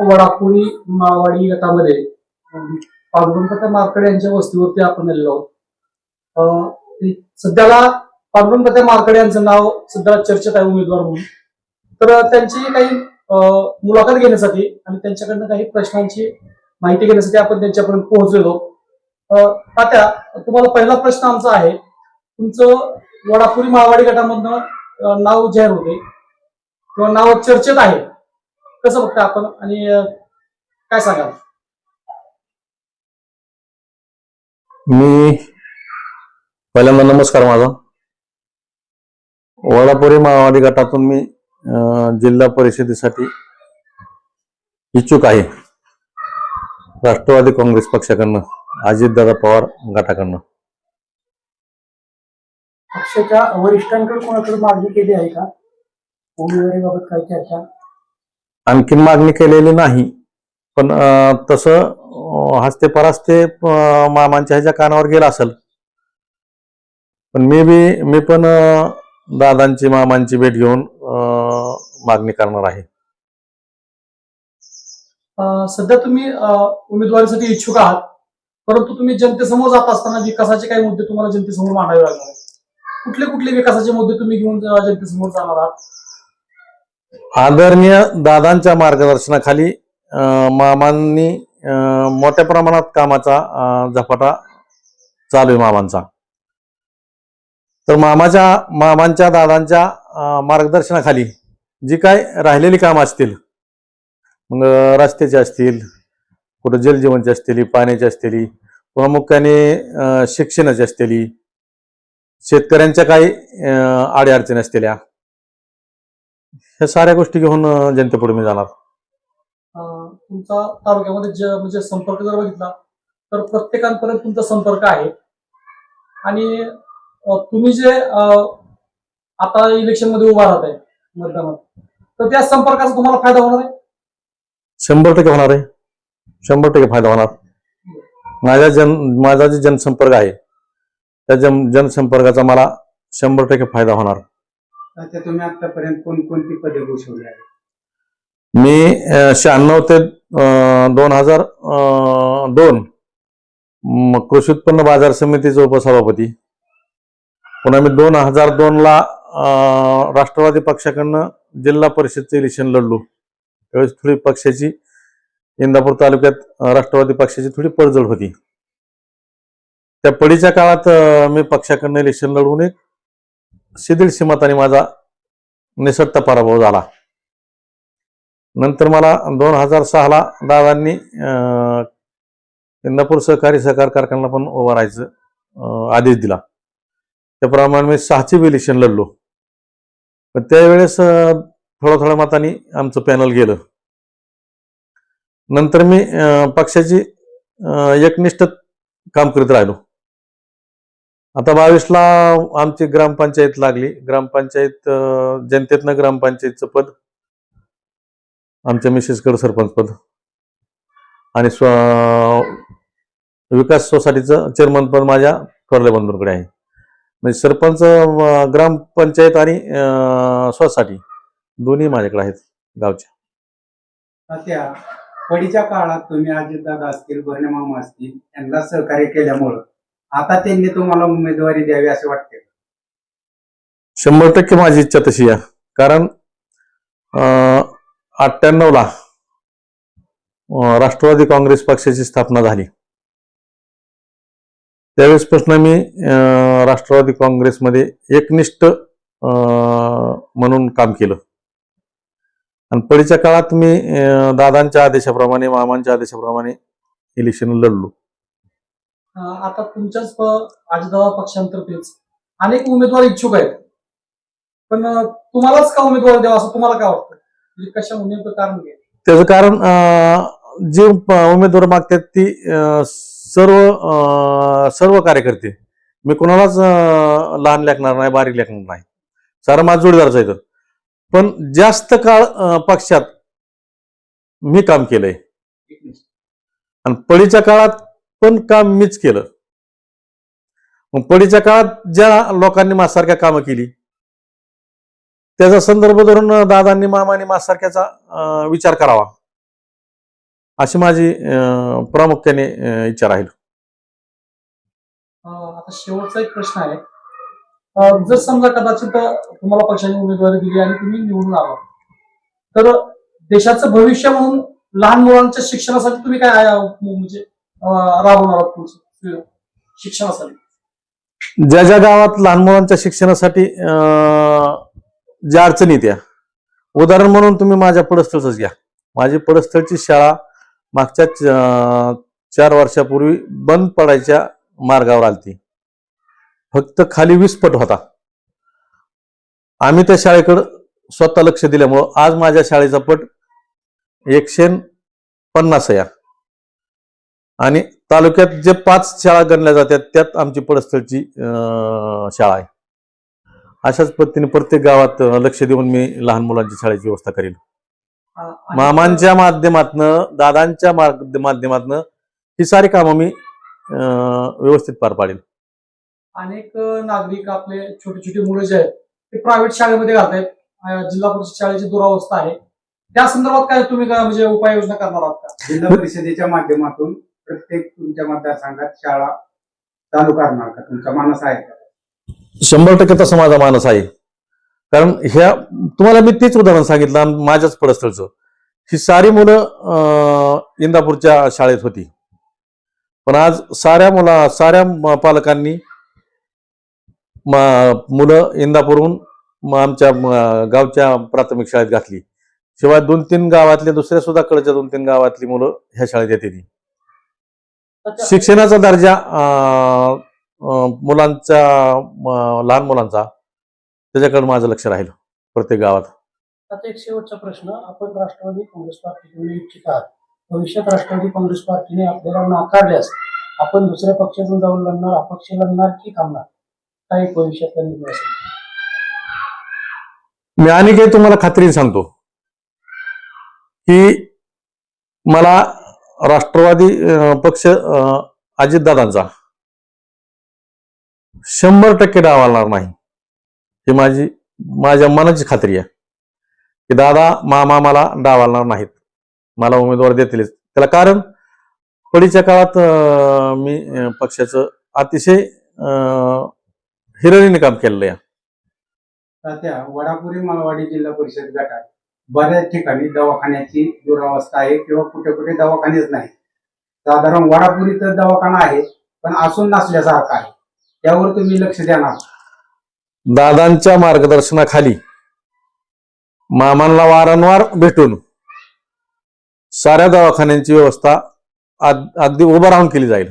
वडापुरी मावाडी गटामध्ये. अं, पांडुरंग यांच्या वस्तीवरती आपण आलेलो आहोत. अं, सध्याला पांडुरंग मार्कड यांचं नाव सध्या चर्चेत आहे उमेदवार म्हणून. तर त्यांची काही मुलाखत घेण्यासाठी आणि त्यांच्याकडनं काही प्रश्नांची माहिती घेण्यासाठी आपण त्यांच्यापर्यंत पोहोचलेलो आता तुम्हाला पहिला प्रश्न आमचा आहे. तुमचं वडापुरी मावाडी गटामधनं नाव जाहीर होते. किंवा नाव चर्चेत आहे. कसं बघता आपण? आणि काय सांगाल? मी पहिल्यांदा नमस्कार माझा. वडापुरी माळवाडी गटातून मी जिल्हा परिषदेसाठी इच्छुक आहे. राष्ट्रवादी काँग्रेस पक्षाकडनं अजितदादा पवार गटाकडनं. पक्षाच्या वरिष्ठांकडे कोणाकडे मागणी केली आहे का? उमेदवारीबाबत काही चर्चा? आणखीन मागणी केलेली नाही. पण अं, तसं हस्ते परास्ते मामांच्या ह्याच्या कानावर गेला असेल. पण मी बी मी पण दादांची मामांची भेट घेऊन अं, मागणी करणार आहे. सध्या तुम्ही उमेदवारीसाठी इच्छुक आहात. परंतु तुम्ही जनतेसमोर जात असताना विकासाचे काही मुद्दे तुम्हाला जनतेसमोर मांडावे लागणार कुठले कुठले विकासाचे मुद्दे तुम्ही घेऊन जनतेसमोर जाणार आहात? आदरणीय दादांच्या मार्गदर्शनाखाली मामांनी मोठ्या प्रमाणात कामाचा झपाटा चालू आहे मामांचा. तर मामाच्या मामांच्या दादांच्या मार्गदर्शनाखाली जी काय राहिलेली कामं असतील मग रस्त्याची असतील कुठं जलजीवनची असतील पाण्याची असतील प्रामुख्याने शिक्षणाची असतील शेतकऱ्यांच्या काही अं, अडीअडचणी असलेल्या ह्या साऱ्या गोष्टी घेऊन जनतेपुढे मी जाणार. तुमचा तालुक्यामध्ये जे म्हणजे संपर्क जर बघितला तर प्रत्येकांपर्यंत तुमचा संपर्क आहे. आणि तुम्ही जे आता इलेक्शनमध्ये उभा राहत आहे मतदानात तर त्या संपर्काचा तुम्हाला फायदा होणार आहे? शंभर टक्के होणार आहे. शंभर टक्के फायदा होणार. माझ्या जन माझा जे जनसंपर्क आहे त्या जन जनसंपर्काचा मला शंभर टक्के फायदा होणार. तुम्ही आतापर्यंत कोणकोणती पदे भूषवली आहेत? मी शहाण्णव ते दोन हजार दोन. कृषी उत्पन्न बाजार समितीचे उपसभापती. पुन्हा मी दोन हजार दोन ला राष्ट्रवादी पक्षाकडनं जिल्हा परिषदचे इलेक्शन लढलो. त्यावेळेस थोडी पक्षाची इंदापूर तालुक्यात राष्ट्रवादी पक्षाची थोडी पडझड होती. त्या पडीच्या काळात मी पक्षाकडनं इलेक्शन लढवून एक शिथिल मताने माझा निसटता पराभव झाला. नंतर मला दोन हजार सहाला दादांनी इंदापूर सहकारी सहकार कारखान्याला पण उभं राहायचं आदेश दिला. त्याप्रमाणे मी सहाचे बी इलेक्शन लढलो पण त्यावेळेस अं, थोड्या थोड्या आमचं पॅनल गेलं. नंतर मी पक्षाची एकनिष्ठ काम करीत राहिलो. आता बावीसला आमची ग्रामपंचायत लागली. ग्रामपंचायत जनतेतनं ग्रामपंचायतचं पद आमच्या मिसेसकडं सरपंच पद आणि स्व विकास सोसायटीचं चेअरमन पद माझ्या थोरल्या बंधूंकडे आहे. म्हणजे सरपंच ग्रामपंचायत आणि अं, सोसायटी दोन्ही माझ्याकडे आहेत गावच्या. त्या पडीच्या काळात तुम्ही अजितदादा असतील भरणे मामा असतील यांना सहकार्य केल्यामुळं आता त्यांनी तुम्हाला उमेदवारी द्यावी असे वाटते शंभर टक्के माझी इच्छा तशी आहे. कारण अठ्ठ्याण्णव ला राष्ट्रवादी काँग्रेस पक्षाची स्थापना झाली. त्यावेळेसपासून मी अं, राष्ट्रवादी काँग्रेसमध्ये एकनिष्ठ अं, म्हणून काम केलं. आणि पडीच्या काळात मी दादांच्या आदेशाप्रमाणे मामांच्या आदेशाप्रमाणे इलेक्शन लढलो. आता तुमच्याच अजितदादा पक्षांतर्फेच अनेक उमेदवार इच्छुक आहेत. पण तुम्हालाच का उमेदवार द्यावा असं तुम्हाला काय वाटतं? म्हणजे कशा नेमकं कारण काय त्याचं कारण अं, जे प- उमेदवार मागतात ती अं, सर्व अं, सर्व कार्यकर्ते. मी कोणालाच अं, लहान लेखणार नाही बारीक लेखणार नाही. सारं माझं जोडीदारच आहे पण जास्त काळ अं, पक्षात मी काम केलंय. आणि पडीच्या काळात पण काम मीच केलं. मग पडीच्या काळात ज्या लोकांनी माझ्यासारख्या कामं केली त्याचा संदर्भ धरून दादांनी मामाने माझ्यासारख्याचा विचार करावा. अशी माझी अं, प्रामुख्याने इच्छा राहील. आता शेवटचा एक प्रश्न आहे. जर समजा कदाचित तुम्हाला पक्षाने उमेदवारी दिली आणि तुम्ही निवडून आला तर देशाचं भविष्य म्हणून लहान मुलांच्या शिक्षणासाठी तुम्ही काय म्हणजे राबवणार तुमचं शिक्षणासाठी. ज्या ज्या गावात लहान मुलांच्या शिक्षणासाठी ज्या अडचणी त्या. उदाहरण म्हणून तुम्ही माझ्या पडस्थळच घ्या. माझी पडस्थळची शाळा मागच्या चार वर्षापूर्वी बंद पडायच्या मार्गावर आलती. फक्त खाली वीस पट होता. आम्ही त्या शाळेकडं स्वतः लक्ष दिल्यामुळं आज माझ्या शाळेचा पट एकशे पन्नास या आणि तालुक्यात जे पाच शाळा गणल्या जातात त्यात आमची पडस्थळची शाळा आहे. अशाच पद्धतीने प्रत्येक गावात लक्ष देऊन मी लहान मुलांच्या शाळेची व्यवस्था आणि- मामांच्या माध्यमातनं दादांच्या माध्यमातनं ही सारी कामं मी व्यवस्थित पार पाडेल अनेक नागरिक आपले छोटे छोटे मुलं जे आहेत ते प्रायव्हेट शाळेमध्ये घालतायत. अं, जिल्हा परिषद शाळेची दुरावस्था आहे. त्या संदर्भात काय तुम्ही काय म्हणजे उपाययोजना करणार आहात का? जिल्हा परिषदेच्या माध्यमातून प्रत्येक तुमच्या मतदारसंघात शाळा चालू करणार का? तुमचा मानस आहे का? शंभर टक्के तसा माझा मानस आहे. कारण ह्या तुम्हाला मी तेच उदाहरण सांगितलं माझ्याच पडस्थळचं. ही सारी मुलं अं, इंदापूरच्या शाळेत होती. पण आज साऱ्या मुला साऱ्या पालकांनी मुलं इंदापूरहून आमच्या गावच्या प्राथमिक शाळेत घातली. शिवाय दोन तीन गावातले दुसऱ्या सुद्धा कडच्या दोन तीन गावातली मुलं ह्या शाळेत येते ती. शिक्षणाचा दर्जा मुलांचा लहान मुलांचा त्याच्याकडे माझं लक्ष राहील प्रत्येक गावात. आता एक शेवटचा प्रश्न. आपण राष्ट्रवादी काँग्रेस पार्टीकडून इच्छित आहात भविष्यात राष्ट्रवादी काँग्रेस पार्टीने आपल्याला नाकारल्यास आपण दुसऱ्या पक्षातून जाऊन लढणार अपक्ष लढणार की थांबणार? काही भविष्यात मी आणि काही तुम्हाला खात्रीने सांगतो की मला राष्ट्रवादी पक्ष अं, अजितदादांचा. शंभर टक्के डावलणार नाही. ही माझी माझ्या मनाची खात्री आहे. की दादा मामा मला डावलणार नाहीत. मला उमेदवार देतीलच. त्याला कारण पडीच्या काळात अं, मी पक्षाचं अतिशय अं, काम केलेलं आहे. वडापुरी मालवाडी जिल्हा परिषद गटात बऱ्याच ठिकाणी दवाखान्याची दुरावस्था आहे किंवा कुठे कुठे दवाखानेच नाही. साधारण वडापुरी तर दवाखाना आहे पण असून नसल्यासारखा आहे. त्यावर तुम्ही लक्ष देणार दादांच्या मार्गदर्शनाखाली मामांना वारंवार भेटून साऱ्या दवाखान्यांची व्यवस्था अगदी उभं राहून केली जाईल.